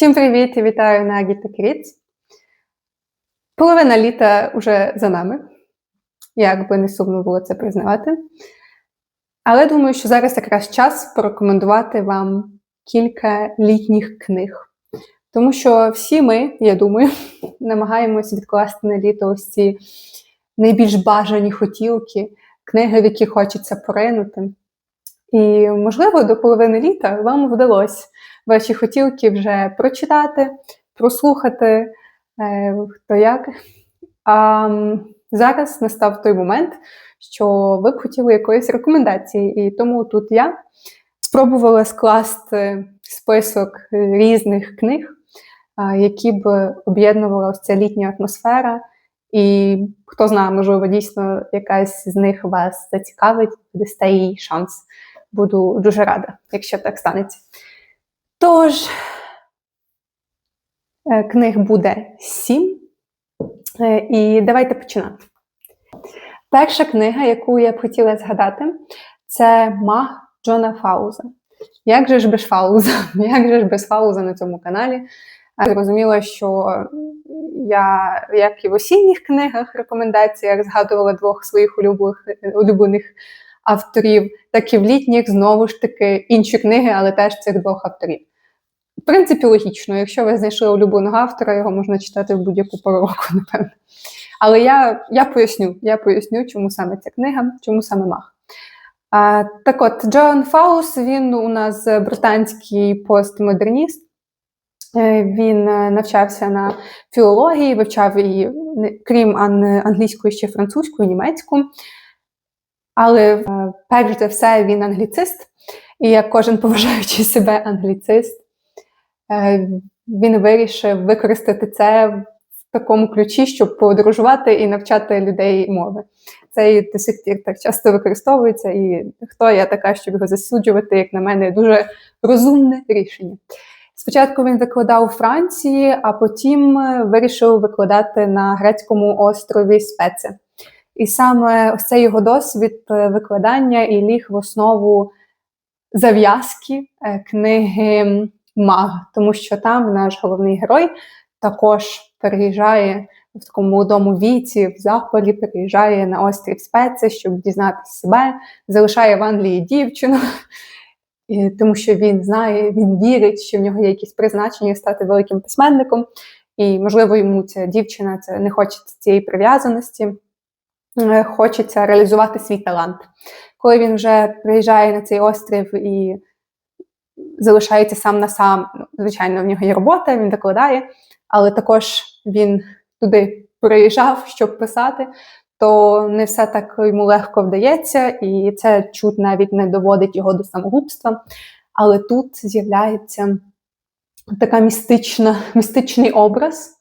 Всім привіт і вітаю на Kids. Половина літа вже за нами, як би не сумно було це признавати. Але думаю, що зараз якраз час порекомендувати вам кілька літніх книг. Тому що всі ми, я думаю, намагаємося відкласти на літо ось ці найбільш бажані хотілки, книги, в які хочеться поринути. І, можливо, до половини літа вам вдалося ваші хотілки вже прочитати, прослухати, е, хто як. А зараз настав той момент, що ви б хотіли якоїсь рекомендації, і тому тут я спробувала скласти список різних книг, які б об'єднувала ось ця літня атмосфера. І хто знає, можливо, дійсно якась з них вас зацікавить, дасте їй шанс. Буду дуже рада, якщо так станеться. Тож, е, книг буде сім. Е, і давайте починати. Перша книга, яку я б хотіла згадати, це Маг Джона Фауза. Як же ж без Фауза? Як же ж без Фауза на цьому каналі? Зрозуміло, що я, як і в осінніх книгах, рекомендаціях, згадувала двох своїх улюблених, улюблених авторів, так і в літніх, знову ж таки, інші книги, але теж цих двох авторів. В принципі, логічно, якщо ви знайшли улюбленого автора, його можна читати в будь-яку пору року, напевно. Але я я поясню, я поясню, чому саме ця книга, чому саме мах. А, Так от, Джон Фаус, він у нас британський постмодерніст. Е, він е, навчався на філології, вивчав її, крім англійської, ще французьку німецьку. Але е, перш за все він англіцист, і як кожен поважаючий себе англіцист, він вирішив використати це в такому ключі, щоб подорожувати і навчати людей мови. Це і до сих пір так часто використовується, і хто я така, щоб його засуджувати, як на мене, дуже розумне рішення. Спочатку він викладав у Франції, а потім вирішив викладати на грецькому острові Спеце. І саме ось цей його досвід викладання і ліг в основу зав'язки е, книги маг, тому що там наш головний герой також переїжджає в такому молодому віці, в запалі, переїжджає на острів Спеці, щоб дізнатися себе, залишає в Англії дівчину. І, тому що він знає, він вірить, що в нього є якісь призначення стати великим письменником, і, можливо, йому ця дівчина це не хочеться цієї прив'язаності, е, хочеться реалізувати свій талант. Коли він вже приїжджає на цей острів і залишається сам на сам. Ну, звичайно, в нього є робота, він викладає, але також він туди приїжджав, щоб писати, то не все так йому легко вдається, і це чуть навіть не доводить його до самогубства. Але тут з'являється така містична, містичний образ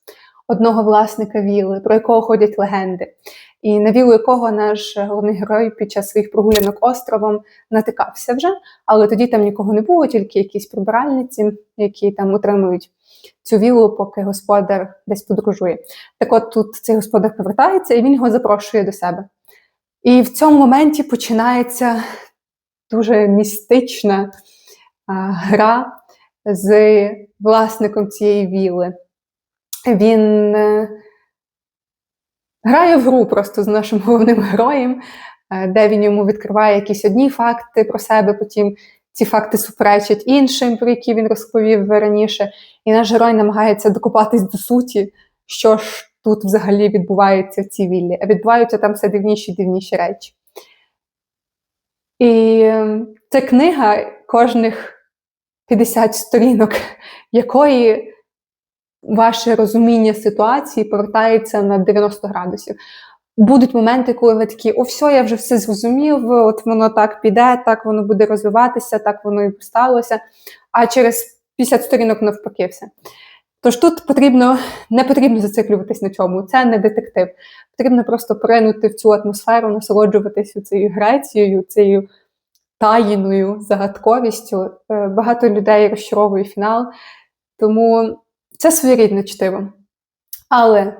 одного власника віли, про якого ходять легенди і на вілу якого наш головний герой під час своїх прогулянок островом натикався вже, але тоді там нікого не було, тільки якісь прибиральниці, які там утримують цю вілу, поки господар десь подорожує. Так от тут цей господар повертається і він його запрошує до себе. І в цьому моменті починається дуже містична а, гра з власником цієї віли. Він е, грає в гру просто з нашим головним героєм, е, де він йому відкриває якісь одні факти про себе, потім ці факти суперечать іншим, про які він розповів раніше. І наш герой намагається докопатись до суті, що ж тут взагалі відбувається в цій віллі. А відбуваються там все дивніші дивніші речі. І ем, це книга кожних 50 сторінок, якої ваше розуміння ситуації повертається на 90 градусів. Будуть моменти, коли ви такі, о, все, я вже все зрозумів, от воно так піде, так воно буде розвиватися, так воно і сталося. А через 50 сторінок навпаки все. Тож тут потрібно не потрібно зациклюватись на цьому, це не детектив. Потрібно просто поринути в цю атмосферу, насолоджуватися цією Грецією, цією таїною загадковістю. Е, багато людей розчаровує фінал. Тому це своєрідне чтиво. Але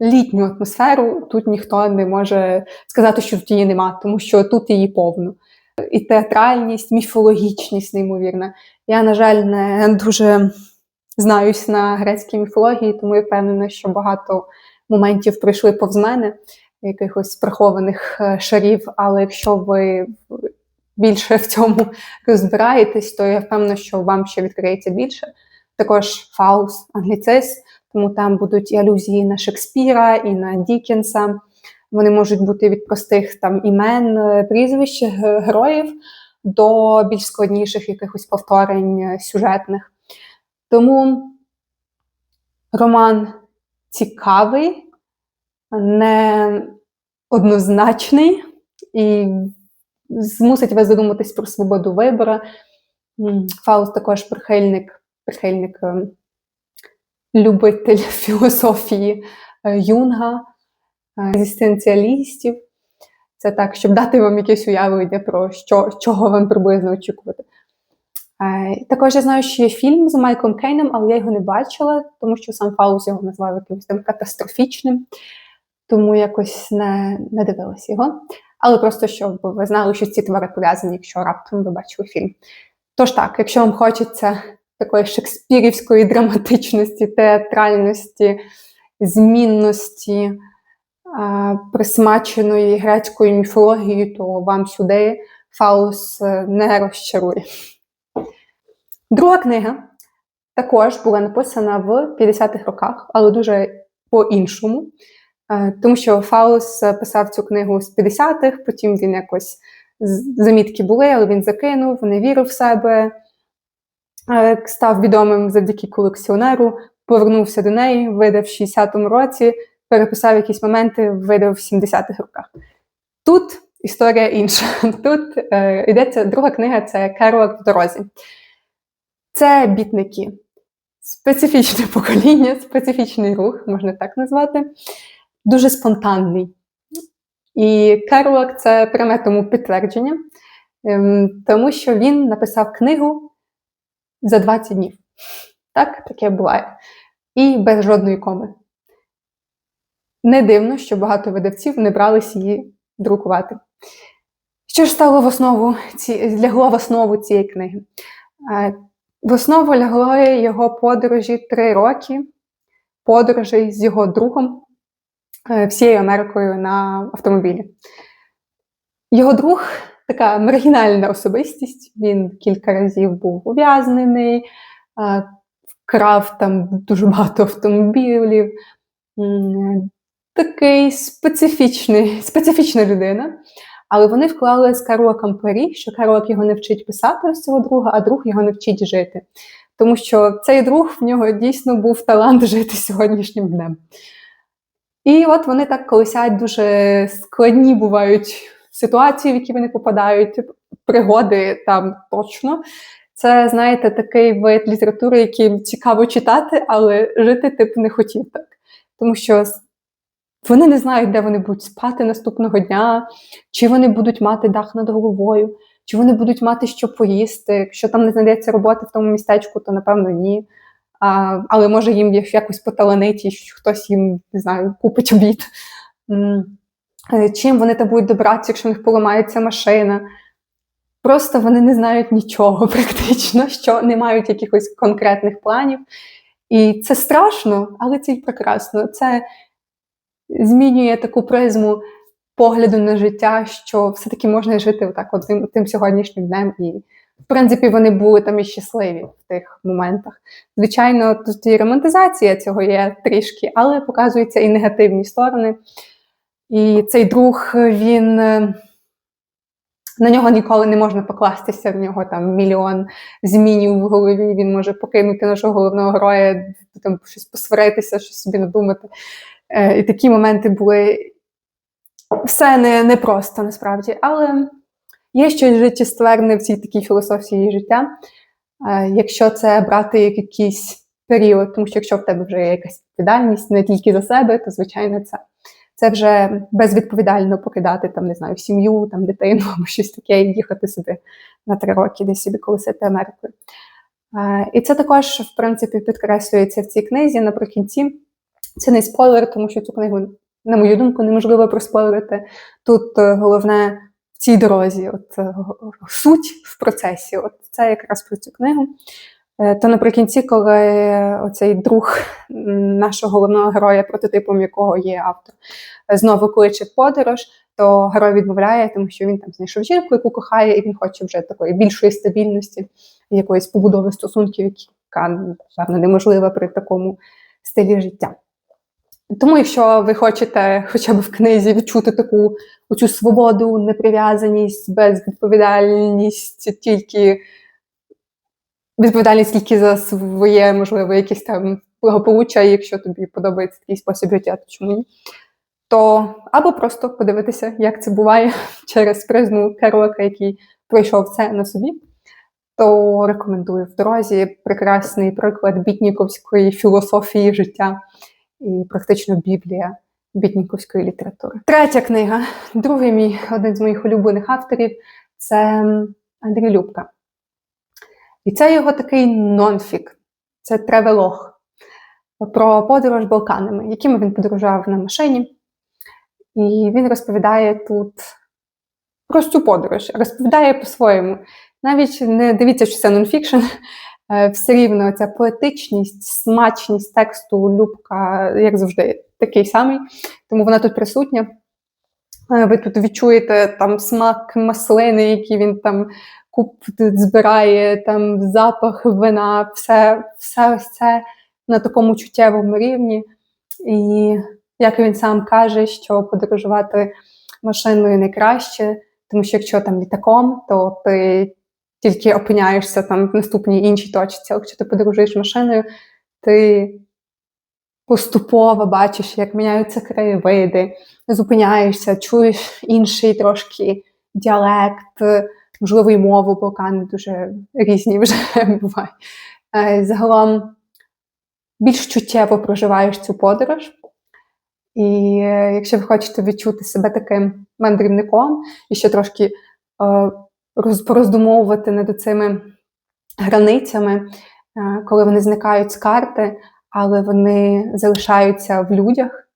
літню атмосферу тут ніхто не може сказати, що тут її нема, тому що тут її повно. І театральність, міфологічність, неймовірна. Я, на жаль, не дуже знаюсь на грецькій міфології, тому я впевнена, що багато моментів прийшли повз мене, якихось прихованих е, шарів. Але якщо ви більше в цьому розбираєтесь, то я впевнена, що вам ще відкриється більше. Також Фаус, англіцис, тому там будуть і алюзії на Шекспіра, і на Дікенса. Вони можуть бути від простих там імен, е, прізвищ героїв до більш складніших якихось повторень е, сюжетних. Тому роман цікавий, не однозначний і змусить вас задуматись про свободу вибору. Фауст також прихильник, прихильник е, любитель філософії е, Юнга, е, екзистенціалістів. Це так, щоб дати вам якесь уявлення про що, чого вам приблизно очікувати. Е, Також я знаю, що є фільм з Майклом Кейном, але я його не бачила, тому що сам Фаус його назвав якимось там катастрофічним, тому якось не, не дивилася його. Але просто щоб ви знали, що ці твори пов'язані, якщо раптом ви бачили фільм. Тож так, якщо вам хочеться такої шекспірівської драматичності, театральності, змінності, присмаченої грецькою міфологією, то вам сюди Фаус е, не розчарує. Друга книга також була написана в 50-х роках, але дуже по-іншому. Е, Тому що Фаус е, писав цю книгу з 50-х, потім він якось замітки були, але він закинув, не вірив в себе, став відомим завдяки колекціонеру, повернувся до неї, видав в 60-му році, переписав якісь моменти, видав в 70-х роках. Тут історія інша. Тут е, йдеться друга книга це Керуак в дорозі. Це бітники. Специфічне покоління, специфічний рух, можна так назвати, дуже спонтанний. І Керуак це пряме тому підтвердження, ем, тому що він написав книгу за 20 днів. Так, таке буває. І без жодної коми. Не дивно, що багато видавців не брались її друкувати. Що ж стало в основу ці, лягло в основу цієї книги? Е, В основу лягло його подорожі три роки, подорожей з його другом е, всією Америкою на автомобілі. Його друг така маргінальна особистість. Він кілька разів був ув'язнений, вкрав там дуже багато автомобілів. Такий специфічний, специфічна людина. Але вони вклали з Керуаком парі, що Керуак його не вчить писати ось цього друга, а друг його не вчить жити. Тому що цей друг в нього дійсно був талант жити сьогоднішнім днем. І от вони так колисять дуже складні бувають ситуації, в які вони попадають, пригоди там точно. Це, знаєте, такий вид літератури, який цікаво читати, але жити тип не хотів так. Тому що вони не знають, де вони будуть спати наступного дня, чи вони будуть мати дах над головою, чи вони будуть мати що поїсти. Якщо там не знайдеться роботи в тому містечку, то напевно ні. А, але може їм якось поталанить, і хтось їм не знаю, купить обід. Е, Чим вони там будуть добратися, якщо в них поламається машина. Просто вони не знають нічого практично, що не мають якихось конкретних планів. І це страшно, але це й прекрасно. Це змінює таку призму погляду на життя, що все-таки можна жити отак от тим, тим сьогоднішнім днем. І, в принципі, вони були там і щасливі в тих моментах. Звичайно, тут і романтизація цього є трішки, але показуються і негативні сторони. І цей друг, він. е, На нього ніколи не можна покластися, в нього там мільйон змінів в голові, він може покинути нашого головного героя, там щось посваритися, щось собі надумати. Е, і такі моменти були все не, непросто насправді. Але є щось життєстверне в цій такій філософії життя, е, якщо це брати як якийсь період, тому що якщо в тебе вже є якась відповідальність не тільки за себе, то звичайно це. Це вже безвідповідально покидати там, не знаю, сім'ю, там дитину або щось таке, і їхати собі на три роки, десь собі колесити Америкою. І це також, в принципі, підкреслюється в цій книзі наприкінці. Це не спойлер, тому що цю книгу, на мою думку, неможливо проспойлерити. Тут е, головне в цій дорозі, от е, суть в процесі. От це якраз про цю книгу. Е, То наприкінці, коли оцей друг нашого головного героя, прототипом якого є автор, е, знову кличе подорож, то герой відмовляє, тому що він там знайшов жінку, яку кохає, і він хоче вже такої більшої стабільності, якоїсь побудови стосунків, яка певно неможлива при такому стилі життя. Тому, якщо ви хочете хоча б в книзі відчути таку оцю свободу, неприв'язаність, безвідповідальність, тільки відповідальність тільки за своє, можливо, якесь там благополуччя, якщо тобі подобається такий спосіб життя, то чому ні? То або просто подивитися, як це буває через призму Керлока, який пройшов це на собі, то рекомендую в дорозі прекрасний приклад бітніковської філософії життя і практично Біблія бітніковської літератури. Третя книга, другий мій один з моїх улюблених авторів це Андрій Любка. І це його такий нонфік, це тревелог про подорож Балканами, якими він подорожував на машині. І він розповідає тут про цю подорож, розповідає по-своєму. Навіть не дивіться, що це нонфікшн, е, все рівно ця поетичність, смачність тексту Любка, як завжди, такий самий, тому вона тут присутня. Е, Ви тут відчуєте там смак маслини, які він там куп збирає, там запах вина, все, все ось це на такому чуттєвому рівні. І як він сам каже, що подорожувати машиною найкраще, тому що якщо там літаком, то ти тільки опиняєшся там в наступній іншій точці. А якщо ти подорожуєш машиною, ти поступово бачиш, як міняються краєвиди, зупиняєшся, чуєш інший трошки діалект, можливо, і мову, Балкани дуже різні вже бувають. Е, Загалом більш чуттєво проживаєш цю подорож. І е, якщо ви хочете відчути себе таким мандрівником і ще трошки е, пороздумовувати над цими границями, коли вони зникають з карти, але вони залишаються в людях,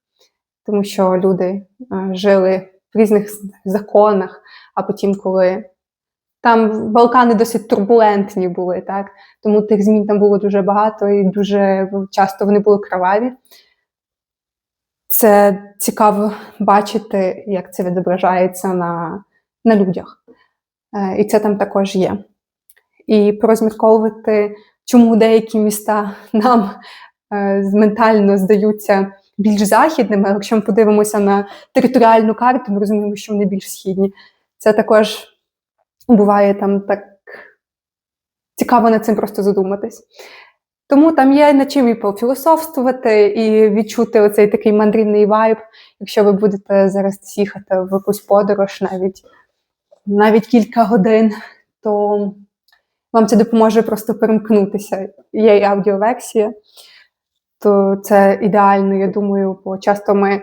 тому що люди жили в різних законах, а потім, коли там Балкани досить турбулентні були, так? тому тих змін там було дуже багато і дуже часто вони були кроваві. Це цікаво бачити, як це відображається на, на людях. Е, І це там також є. І порозмірковувати, чому деякі міста нам е, ментально здаються більш західними, якщо ми подивимося на територіальну карту, ми розуміємо, що вони більш східні. Це також буває там так цікаво над цим просто задуматись. Тому там є над чим і пофілософствувати, і відчути оцей такий мандрівний вайб, якщо ви будете зараз їхати в якусь подорож навіть, навіть кілька годин, то вам це допоможе просто перемкнутися. Є і аудіоверсія, то це ідеально, я думаю, бо часто ми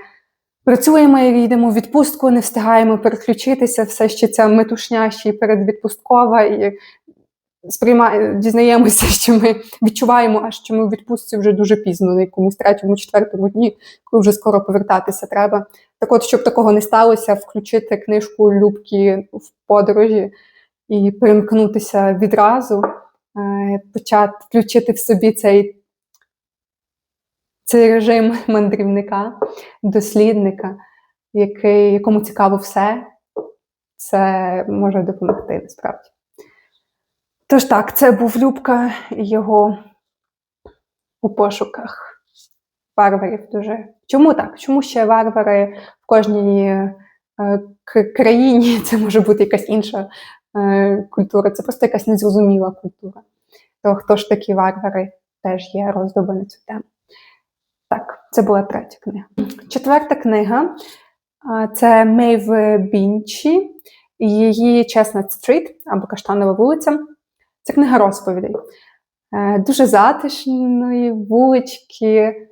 працюємо і йдемо в відпустку, не встигаємо переключитися, все ще ця метушня ще передвідпусткова, і сприймає, дізнаємося, що ми відчуваємо, аж що ми в відпустці вже дуже пізно, на якомусь третьому, четвертому дні, коли вже скоро повертатися треба. Так от, щоб такого не сталося, включити книжку Любки в подорожі і перемкнутися відразу, е, почати включити в собі цей, цей режим мандрівника, дослідника, який, якому цікаво все, це може допомогти насправді. Тож так, це був Любка його у пошуках варварів дуже. Чому так? Чому ще варвари в кожній е, країні? Це може бути якась інша е, культура, це просто якась незрозуміла культура. То хто ж такі варвари, теж є роздуби на цю тему. Так, це була третя книга. Четверта книга це Мейв Бінчі і її Chestnut Street або Каштанова вулиця. Це книга розповідей. Е, Дуже затишної вулички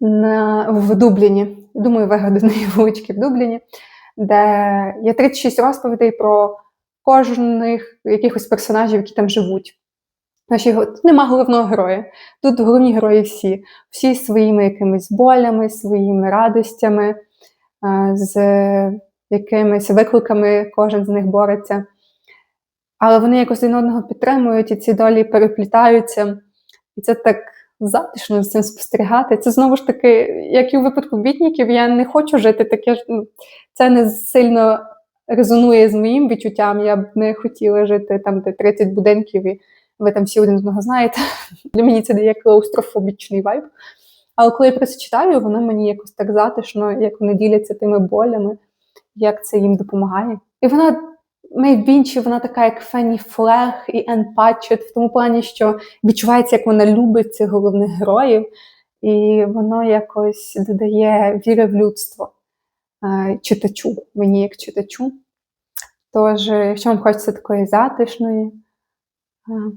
на, в Дубліні. Думаю, вигаданої вулички в Дубліні, де є 36 розповідей про кожних якихось персонажів, які там живуть. Наші, нема головного героя. Тут головні герої всі, всі своїми якимись болями, своїми радостями, з якимись викликами кожен з них бореться. але вони якось один одного підтримують, і ці долі переплітаються. І це так затишно з цим спостерігати. Це знову ж таки, як і у випадку бітніків, я не хочу жити таке. ж, ну, Це не сильно резонує з моїм відчуттям. Я б не хотіла жити там, де 30 будинків, і ви там всі один одного знаєте. Для мені це дає клаустрофобічний вайб. Але коли я про це читаю, воно мені якось так затишно, як вони діляться тими болями, як це їм допомагає. І вона Мейбінчі, вона така, як Фенні Флег і Ен Патчет, в тому плані, що відчувається, як вона любить цих головних героїв, і воно якось додає віри в людство е, читачу, мені як читачу. Тож, якщо вам хочеться такої затишної, е,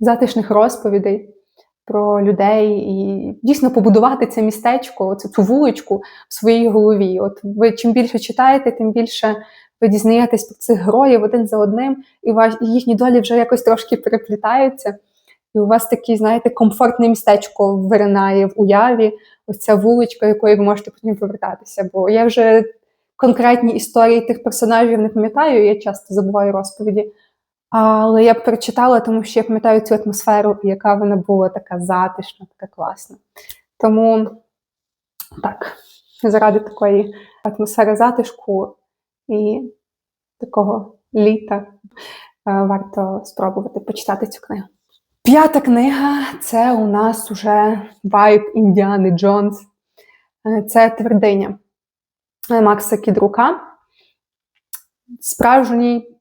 затишних розповідей про людей і дійсно побудувати це містечко, цю вуличку в своїй голові. От ви чим більше читаєте, тим більше ви дізнаєтесь про цих героїв один за одним, і ваш, їхні долі вже якось трошки переплітаються. І у вас таке, знаєте, комфортне містечко виринає в уяві, ось ця вуличка, якої ви можете потім повертатися. Бо я вже конкретні історії тих персонажів не пам'ятаю, я часто забуваю розповіді. Але я б прочитала, тому що я пам'ятаю цю атмосферу, яка вона була така затишна, така класна. Тому так, заради такої атмосфери затишку і такого літа е, варто спробувати почитати цю книгу. П'ята книга це у нас уже вайб Індіани Джонс. Е, це твердиня Макса Кідрука. Справжній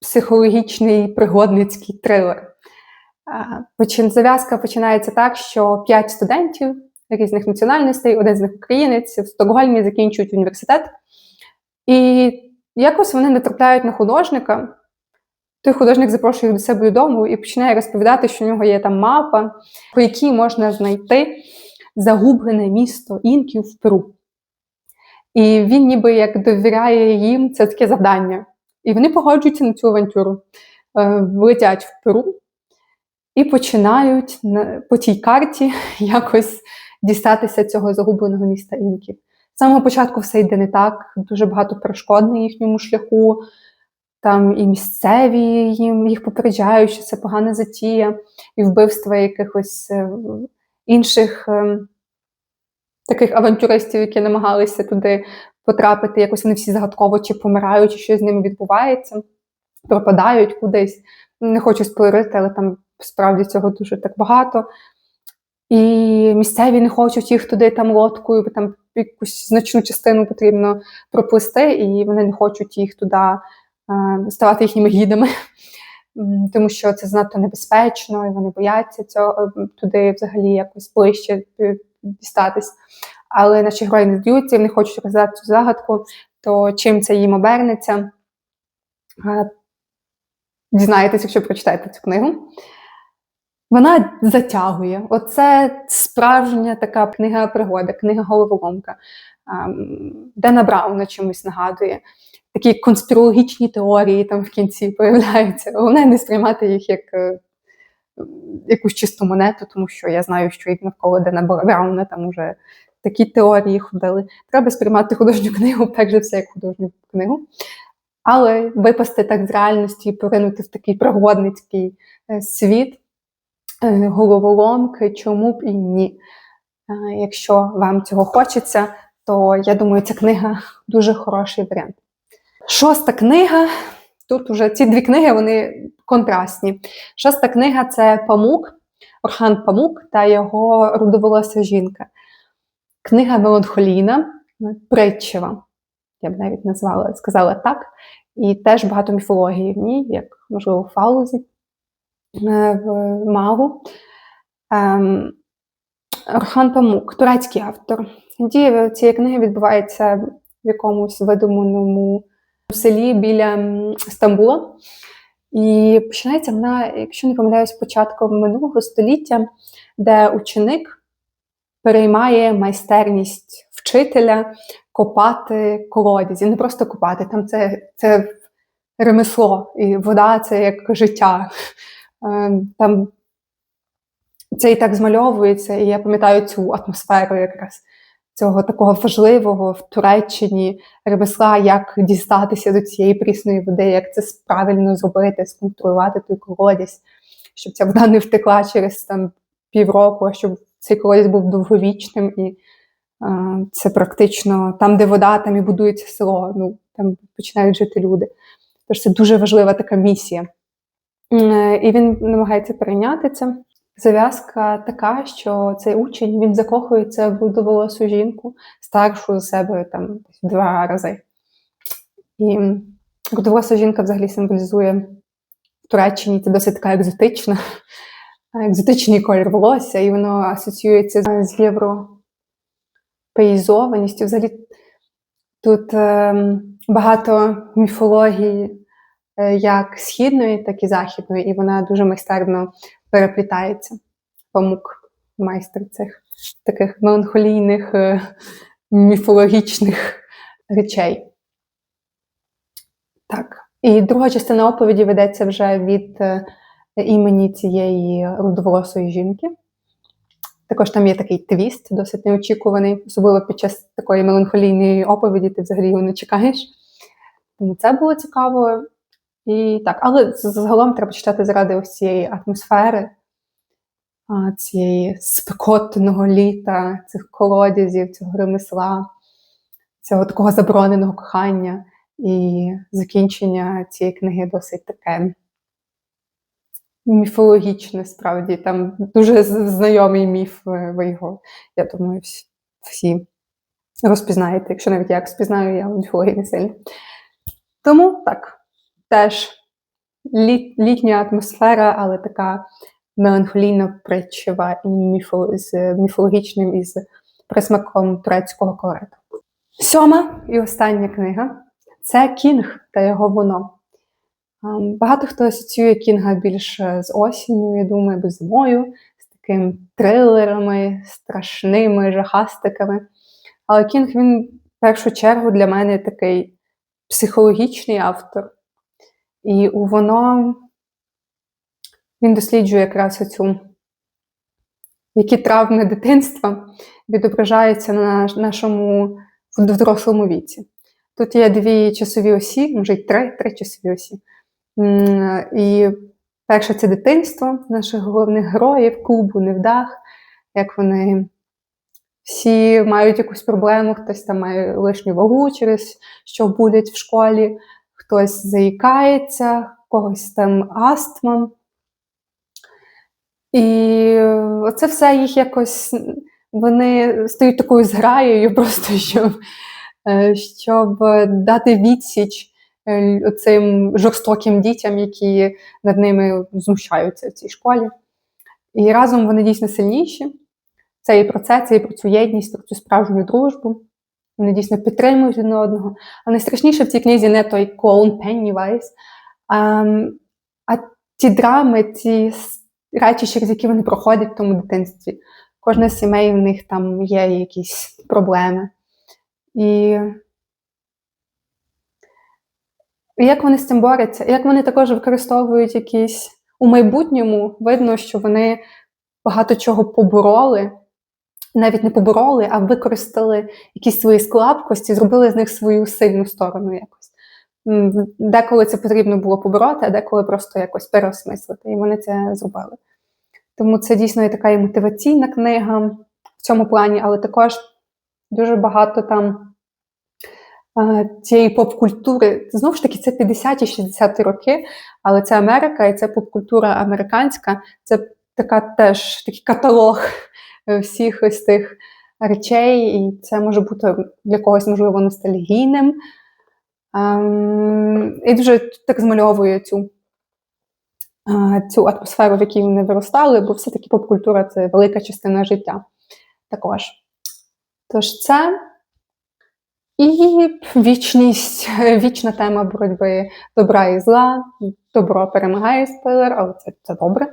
психологічний пригодницький трилер. Зав'язка починається так, що п'ять студентів різних національностей, один з них українець, в Стокгольмі закінчують університет. І якось вони натрапляють на художника. Той художник запрошує їх до себе додому і починає розповідати, що в нього є там мапа, по якій можна знайти загублене місто інків в Перу. І він ніби як довіряє їм це таке завдання. І вони погоджуються на цю авантюру, е, летять в Перу і починають по тій карті якось дістатися цього загубленого міста інків. З самого початку все йде не так, дуже багато перешкод на їхньому шляху, там і місцеві їм їх попереджають, що це погана затія, і вбивства якихось е, інших е, таких авантюристів, які намагалися туди потрапити, якось вони всі загадково чи помирають, чи щось з ними відбувається, пропадають кудись. Не хочу спойлерити, але там справді цього дуже так багато. І місцеві не хочуть їх туди там лодкою, бо там якусь значну частину потрібно проплисти, і вони не хочуть їх туди е, ставати їхніми гідами, тому що це занадто небезпечно, і вони бояться цього туди взагалі якось ближче е, дістатись. Але наші герої не здаються, вони хочуть розв'язати цю загадку, то чим це їм обернеться, дізнаєтесь, якщо прочитаєте цю книгу. Вона затягує. Оце справжня така книга пригода, книга головоломка. Дена Брауна чимось нагадує. Такі конспірологічні теорії там в кінці появляються. Головне не сприймати їх як е, якусь чисту монету, тому що я знаю, що і навколо Дена Брауна там уже такі теорії ходили. Треба сприймати художню книгу, перш за все, як художню книгу. Але випасти так з реальності і поринути в такий пригодницький е, світ. Е, головоломки, чому б і ні. Е, якщо вам цього хочеться, то я думаю, ця книга дуже хороший варіант. Шоста книга. Тут вже ці дві книги вони контрастні. Шоста книга це Памук, Орхан Памук та його рудоволоса жінка. Книга меланхолійна, притчева, я б навіть назвала, сказала так. І теж багато міфології в ній, як, можливо, у Фаузі. Е, в Магу. Ем, Орхан Памук, турецький автор. Дія цієї книги відбувається в якомусь видуманому селі біля Стамбула. І починається вона, якщо не помиляюсь, початком минулого століття, де ученик переймає майстерність вчителя копати колодязі. Не просто копати, там це це ремесло, і вода це як життя. Ем, там це і так змальовується, і я пам'ятаю цю атмосферу якраз цього такого важливого в Туреччині ремесла, як дістатися до цієї прісної води, як це правильно зробити, сконтролювати той колодязь, щоб ця вода не втекла через там півроку, а щоб цей колодязь був довговічним і е, це практично там, де вода, там і будується село. Ну там починають жити люди. Тож це дуже важлива така місія. Е, І він намагається перейняти це. Зав'язка така, що цей учень він закохується в рудоволосу жінку, старшу за себе там два рази. І рудоволоса жінка взагалі символізує в Туреччині це досить така екзотична, екзотичний колір волосся, і воно асоціюється з європеїзованістю. Взагалі тут е, багато міфології е, як східної, так і західної, і вона дуже майстерно переплітається. Памук майстер цих таких меланхолійних, е, міфологічних речей. Так. І друга частина оповіді ведеться вже від е, імені цієї рудоволосої жінки. Також там є такий твіст, досить неочікуваний, особливо під час такої меланхолійної оповіді, ти взагалі його не чекаєш. Тому це було цікаво. І так, але загалом треба читати заради ось цієї атмосфери, цієї спекотного літа, цих колодязів, цього ремесла, цього такого забороненого кохання. І закінчення цієї книги досить таке міфологічне, справді. Там дуже знайомий міф, ви його, я думаю, всі розпізнаєте, якщо навіть я розпізнаю, я міфології не сильно. Тому так, теж літ, літня атмосфера, але така меланхолійно притчева і міфо, з міфологічним і з присмаком турецького колориту. Сьома і остання книга це Кінг та його воно. Багато хто асоціює Кінга більше з осінню, я думаю, або зимою, з такими трилерами, страшними жахастиками. Але Кінг він в першу чергу для мене такий психологічний автор. І воно він досліджує якраз оцю, які травми дитинства відображаються на нашому дорослому віці. Тут є дві часові осі, може й три, три часові осі. І перше це дитинство наших головних героїв, клубу невдах, як вони всі мають якусь проблему, хтось там має лишню вагу, через що будуть в школі, хтось заїкається, когось там астма. І це все їх якось вони стають такою зграєю, просто щоб Е, щоб дати відсіч цим жорстоким дітям, які над ними знущаються в цій школі. І разом вони дійсно сильніші. Це і про це, це і про цю єдність, про цю справжню дружбу. Вони дійсно підтримують один одного. А найстрашніше в цій книзі не той клоун Пеннівайс, а, а ті драми, ті речі, через які вони проходять в тому дитинстві. Кожна з сімей в них там є якісь проблеми. І як вони з цим борються? Як вони також використовують якісь у майбутньому, видно, що вони багато чого побороли, навіть не побороли, а використали якісь свої слабкості, зробили з них свою сильну сторону якось. Деколи це потрібно було побороти, а деколи просто якось переосмислити. І вони це зробили. Тому це дійсно і така і мотиваційна книга в цьому плані, але також дуже багато там цієї поп-культури. Знову ж таки, це 50-60-ті роки, але це Америка і це поп-культура американська, це така теж такий каталог е, всіх ось тих речей, і це може бути для когось, можливо, ностальгійним. І дуже так змальовує цю. Цю атмосферу, в якій вони виростали, бо все-таки поп-культура це велика частина життя також. Тож це і вічність, вічна тема боротьби добра і зла. Добро перемагає спойлер, але це це добре.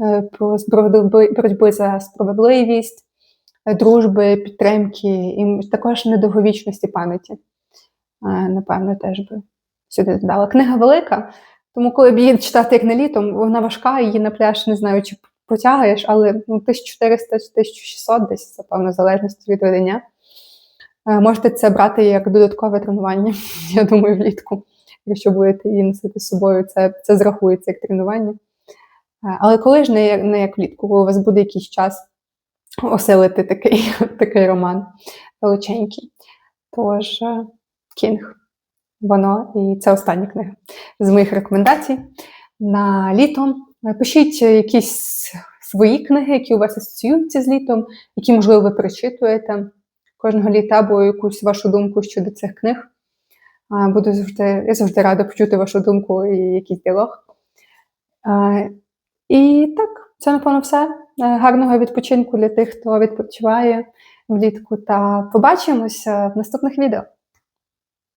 Е, про боротьби, боротьби за справедливість, дружби, підтримки і також недовговічності пам'яті. Е, напевно, теж би сюди додала. Книга велика, тому коли б її читати як на літом, вона важка, її на пляж не знаю, чи потягаєш, але ну, 1400-1600 десь, напевно, в залежності від видання. Е, Можете це брати як додаткове тренування, я думаю, влітку. Якщо будете її носити з собою, це, це зрахується як тренування. Е, Але коли ж не, не як влітку, коли у вас буде якийсь час осилити такий, такий роман величенький. Тож, е, Кінг, воно і це остання книга з моїх рекомендацій на літо. Пишіть якісь свої книги, які у вас асоціюються з літом, які, можливо, ви перечитуєте кожного літа або якусь вашу думку щодо цих книг. Буду завжди, я завжди рада почути вашу думку і якийсь діалог. І так, це напевно все. Е, Гарного відпочинку для тих, хто відпочиває влітку. Та побачимося в наступних відео.